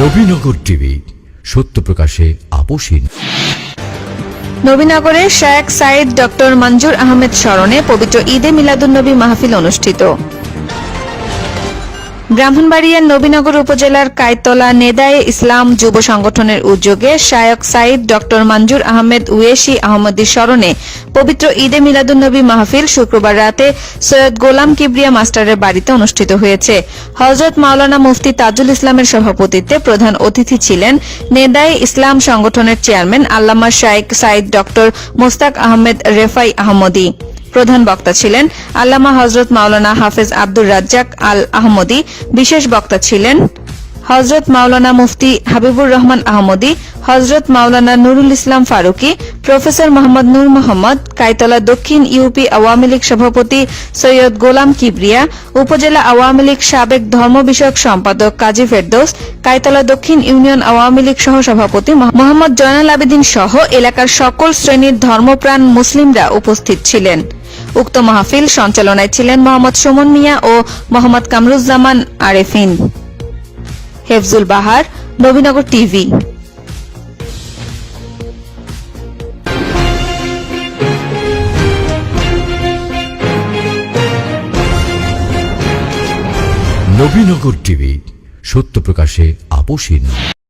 Nabinagar TV, সত্য প্রকাশে আপোষহীন নবীনগরের শেখ সাইদ ডক্টর মঞ্জুর আহমেদ স্মরণে পবিত্র ঈদে মিলাদুন নবী মাহফিল অনুষ্ঠিত। ব্রাহ্মণবাড়িয়ার নবীনগর উপজেলার কাইতলা নেদায়ে ইসলাম যুব সংগঠনের উদ্যোগে শায়ক সাইদ ডক্টর মঞ্জুর আহমেদ উয়েশি আহমদের স্মরণে পবিত্র ঈদে মিলাদুন্নবী মাহফিল শুক্রবার রাতে সৈয়দ গোলাম কিবরিয়া মাস্টারের বাড়িতে অনুষ্ঠিত হয়েছে। হজরত মাওলানা মুফতি তাজুল ইসলামের সভাপতিত্বে প্রধান অতিথি ছিলেন নেদায়ে ইসলাম সংগঠনের চেয়ারম্যান আল্লামা শাইক সাইদ ডক্টর মোস্তাক আহমেদ রেফাই আহমদী। প্রধান বক্তা ছিলেন আল্লামা হজরত মাওলানা হাফেজ আব্দুর রাজ্জাক আল আহমদি বিশেষ বক্তা ছিলেন হজরত মাওলানা মুফতি হাবিবুর রহমান আহমদি হজরত মাওলানা নুরুল ইসলাম ফারুকি, প্রফেসর মোহাম্মদ নূর মোহাম্মদ কাইতলা দক্ষিণ ইউপি আওয়ামী লীগ সভাপতি সৈয়দ গোলাম কিবরিয়া, উপজেলা আওয়ামী লীগ সাবেক ধর্ম বিষয়ক সম্পাদক কাজী ফেরদৌস কাইতলা দক্ষিণ ইউনিয়ন আওয়ামী লীগ সহ সভাপতি মোহাম্মদ জয়নাল আবেদিন সহ এলাকার সকল শ্রেণির ধর্মপ্রাণ মুসলিমরা উপস্থিত ছিলেন। উক্ত মাহফিল সঞ্চালনায় ছিলেন মোহাম্মদ সুমন মিয়া ও মোহাম্মদ কামরুজ্জামান আরেফিন। হেফজুল বাহার, নবীনগর টিভি। নবীনগর টিভি, সত্য প্রকাশে আপোষহীন